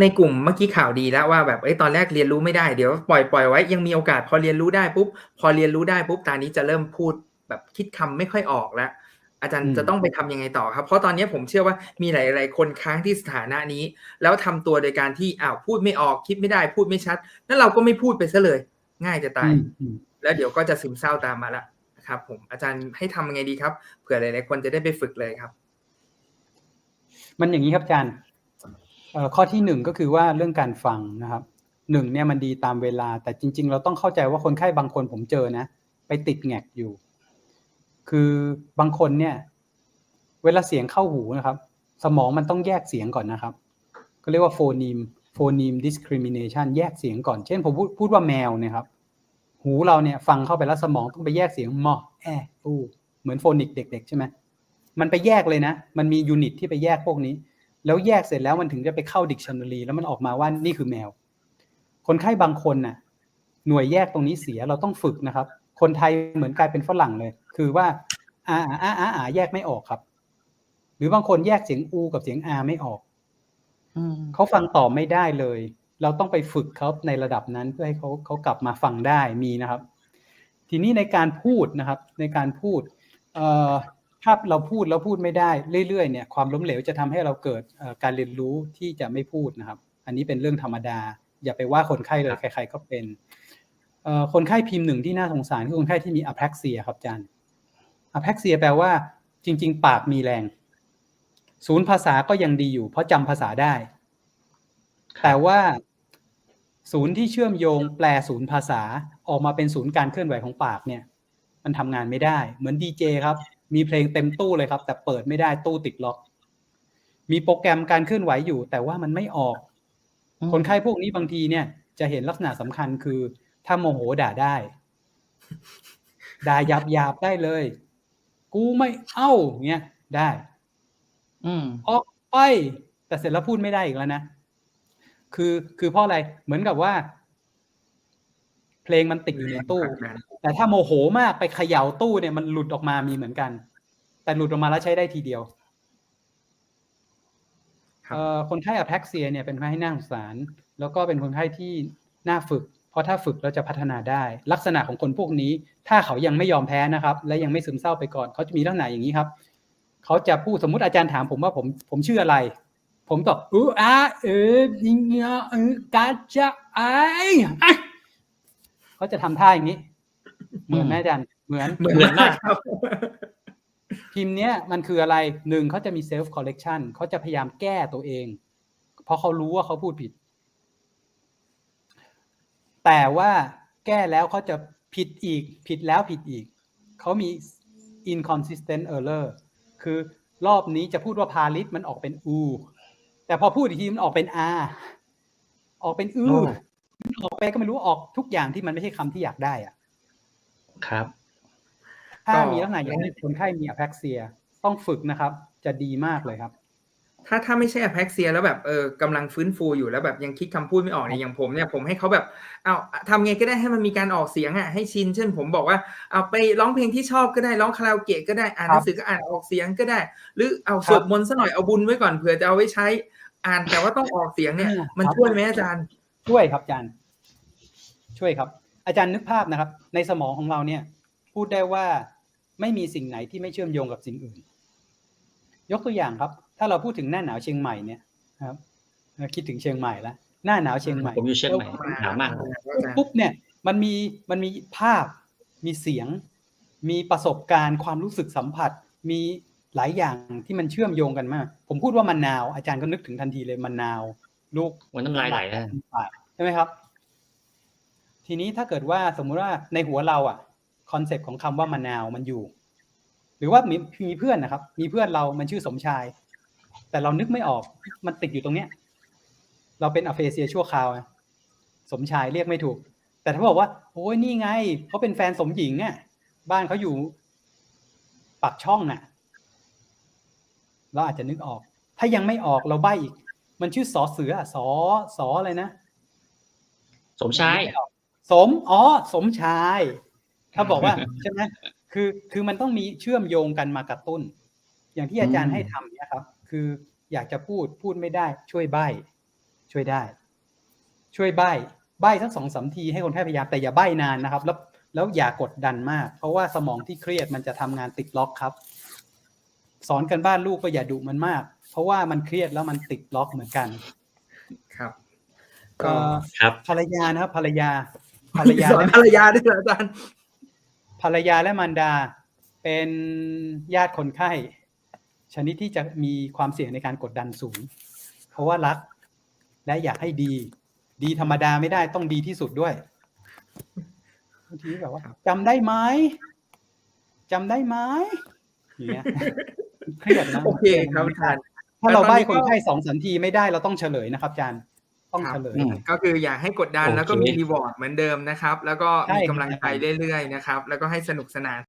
ในกลุ่มเมื่อกี้ข่าวดีแล้วว่าแบบเอ้ยตอนแรกเรียนรู้ไม่ได้เดี๋ยวปล่อยปล่อยไว้ยังมีโอกาสพอเรียนรู้ได้ปุ๊บพอเรียนรู้ได้ปุ๊บตอนนี้จะเริ่มพูดแบบคิดคำไม่ค่อยออกแล้วอาจารย์จะต้องไปทำยังไงต่อครับ เพราะตอนนี้ผมเชื่อว่ามีหลาย ๆ คนค้างที่สถานะนี้ แล้วทำตัวโดยการที่อ้าวพูดไม่ออกคิดไม่ได้พูดไม่ชัดแล้วเราก็ไม่พูดไปซะเลย ง่ายจะตาย แล้วเดี๋ยวก็จะซึมเศร้าตามมาละนะครับผมอาจารย์ให้ทำยังไงดีครับเผื่อหลาย ๆ คนจะได้ไปฝึกเลยครับ มันอย่างนี้ครับอาจารย์ ข้อที่หนึ่งก็คือว่าเรื่องการฟังนะครับหนึ่งเนี่ยมันดีตามเวลา แต่จริง ๆ เราต้องเข้าใจว่าคนไข้บางคนผมเจอนะ ไปติดแงกอยู่ คือบางคนเนี่ย เวลาเสียงเข้าหูนะครับ สมองมันต้องแยกเสียงก่อนนะครับก็เรียกว่าโฟนีมโฟนีมดิสคริมิเนชันแยกเสียงก่อน เช่นผมพูดพูดว่าแมวเนี่ยครับ หูเราเนี่ยฟังเข้าไปแล้วสมองต้องไปแยกเสียงมอแออูเหมือนโฟนิกเด็ก ๆ ใช่ไหมมันไปแยกเลยนะ มันมียูนิตที่ไปแยกพวกนี้ แล้วแยกเสร็จแล้วมันถึงจะไปเข้าดิกชันนารีแล้วมันออกมาว่านี่คือแมว คนไข้บางคนน่ะ หน่วยแยกตรงนี้เสียเราต้องฝึกนะครับ คนไทยเหมือนกลายเป็นฝรั่งเลย คือว่าอาอาอาอาแยกไม่ออกครับ หรือบางคนแยกเสียงอูกับเสียงอาไม่ออกเขาฟังต่อไม่ได้เลย เราต้องไปฝึกเขาในระดับนั้นเพื่อให้เขาเขากลับมาฟังได้มีนะครับ ทีนี้ในการพูดนะครับ ในการพูดเอ่อ ถ้าเราพูดแล้วพูดไม่ได้เรื่อยๆเนี่ยความล้มเหลวจะทำให้เราเกิดการเรียนรู้ที่จะไม่พูดนะครับ อันนี้เป็นเรื่องธรรมดา อย่าไปว่าคนไข้เลยใคร ๆ ก็เป็นคนไข้พิมพ์หนึ่งที่น่าสงสารคือคนไข้ที่มีอะแพ็กเซียครับอาจารย์อะแพ็กเซียแปลว่า จริง ๆ ปากมีแรง ศูนย์ภาษาก็ยังดีอยู่ เพราะจำภาษาได้ แต่ว่าศูนย์ที่เชื่อมโยงแปลศูนย์ภาษาออกมาเป็นศูนย์การเคลื่อนไหวของปากเนี่ย มันทำงานไม่ได้ เหมือนดีเจครับ มีเพลงเต็มตู้เลยครับ แต่เปิดไม่ได้ตู้ติดล็อก มีโปรแกรมการเคลื่อนไหวอยู่ แต่ว่ามันไม่ออก คนไข้พวกนี้บางทีเนี่ย จะเห็นลักษณะสำคัญคือ ถ้าโมโหด่าได้ ด่าหยาบหยาบได้เลย กูไม่เอ้าเงี้ยได้อืมออกไป แต่เสร็จแล้วพูดไม่ได้อีกแล้วนะคือคือเพราะอะไรเหมือนกับว่า เพลงมันติดอยู่ในตู้ แต่ถ้าโมโหมากไปเขย่าตู้เนี่ยมันหลุดออกมามีเหมือนกัน แต่หลุดออกมาแล้วใช้ได้ทีเดียวคนไข้อแพ็กเซียเนี่ยเป็นคนไข้น่าสงสาร แล้วก็เป็นคนไข้ที่น่าฝึก เพราะถ้าฝึกเราจะพัฒนาได้ ลักษณะของคนพวกนี้ ถ้าเขายังไม่ยอมแพ้นะครับ และยังไม่ซึมเศร้าไปก่อน เขาจะมีลักษณะอย่างนี้ครับ เขาจะพูดสมมุติอาจารย์ถามผมว่าผมผมชื่ออะไร ผมตอบอืออาเออยิงเออกาจะไอ เขาจะทำท่าอย่างนี้ เหมือนแม่จันเหมือนเหมือนมากครับพิมพ์เนี้ยมันคืออะไรหนึ่งเขาจะมีเซลฟ์คอลเลกชันเขาจะพยายามแก้ตัวเอง เพราะเขารู้ว่าเขาพูดผิด แต่ว่าแก้แล้วเขาจะผิดอีกผิดแล้วผิดอีก เขามี inconsistent error คือรอบนี้จะพูดว่าพาลิสมันออกเป็นอูแต่พอพูดอีกทีมันออกเป็นอาออกเป็นอือ ออกไปก็ไม่รู้ออกทุกอย่างที่มันไม่ใช่คำที่อยากได้อะ ครับ ถ้ามีลักษณะอย่างนี้คนไข้มีอะแพ็กเซียต้องฝึกนะครับ จะดีมากเลยครับ ถ้าถ้าไม่ใช่อะแพ็กเซียแล้วแบบเออกำลังฟื้นฟูอยู่แล้วแบบยังคิดคำพูดไม่ออกเนี่ยอย่างผมเนี่ยผมให้เขาแบบเอาทำไงก็ได้ให้มันมีการออกเสียงอะให้ชิน เช่นผมบอกว่าเอาไปร้องเพลงที่ชอบก็ได้ร้องคาราโอเกะก็ได้อ่านหนังสือก็อ่านออกเสียงก็ได้ หรือเอาสวดมนต์ซะหน่อยเอาบุญไว้ก่อนเผื่อจะเอาไว้ใช้อ่านแต่ว่าต้องออกเสียงเนี่ยมันช่วยไหมอาจารย์ ช่วยครับอาจารย์ ช่วยครับ อาจารย์นึกภาพนะครับ ในสมองของเราเนี่ย พูดได้ว่าไม่มีสิ่งไหนที่ไม่เชื่อมโยงกับสิ่งอื่น ยกตัวอย่างครับ ถ้าเราพูดถึงหน้าหนาวเชียงใหม่เนี่ยครับคิดถึงเชียงใหม่แล้วหน้าหนาวเชียงใหม่ผมอยู่เชียงใหม่หนาวมากปุ๊บเนี่ย มันมีมันมีภาพมีเสียง มีประสบการณ์ความรู้สึกสัมผัส มีหลายอย่างที่มันเชื่อมโยงกันมาก ผมพูดว่ามันนาว อาจารย์ก็นึกถึงทันทีเลยมันนาว ลูกมันน้ำลายไหลใช่ไหมครับ ทีนี้ถ้าเกิดว่าสมมุติว่าในหัวเราอะคอนเซ็ปต์ของคำว่ามะนาวมันอยู่ หรือว่ามีมีเพื่อนนะครับ มีเพื่อนเรามันชื่อสมชาย แต่เรานึกไม่ออกมันติดอยู่ตรงเนี้ย เราเป็นอเฟเซียชั่วคราวสมชายเรียกไม่ถูก แต่ถ้าบอกว่าโอ้ยนี่ไงเขาเป็นแฟนสมหญิงอะ บ้านเขาอยู่ปากช่องน่ะ เราอาจจะนึกออก ถ้ายังไม่ออกเราใบอีก มันชื่อสอเสือสอสออะไรนะ สมชาย สมอ๋อสมชาย ถ้าบอกว่าใช่ไหมคือคือมันต้องมีเชื่อมโยงกันมากระตุ้น อย่างที่อาจารย์ให้ทำเนี่ยครับ คืออยากจะพูดพูดไม่ได้ ช่วยใบช่วยได้ ช่วยใบ้ใบ้สักสองสามทีให้คนไข้พยายามแต่อย่าใบ้นานนะครับ แล้วแล้วอย่ากดดันมาก เพราะว่าสมองที่เครียดมันจะทำงานติดล็อกครับ สอนกันบ้านลูกก็อย่าดุมันมาก เพราะว่ามันเครียดแล้วมันติดล็อกเหมือนกัน ครับ ก็ก็ครับภรรยานะครับภรรยา ภรรยาสอนภรรยาด้วยเหรออาจารย์ภรรยาและมารดา เป็นญาติคนไข้ ชนิดที่จะมีความเสี่ยงในการกดดันสูง เพราะว่ารักและอยากให้ดี ดีธรรมดาไม่ได้ต้องดีที่สุดด้วยบางทีแบบว่าจำได้ไหมจำได้ไหมอย่างเงี้ยเครียดนะโอเคครับอาจารย์ถ้าเราใบ้แล้วตอนนี้ก็คนไข้สองสามทีไม่ได้เราต้องเฉลยนะครับอาจารย์ ต้องครับเฉลยอืมก็คืออย่าให้กดดันโอเคแล้วก็มีรีวอร์ดเหมือนเดิมนะครับ แล้วก็ใช่มีครับกำลังใจเรื่อยๆนะครับ แล้วก็ให้สนุกสนาน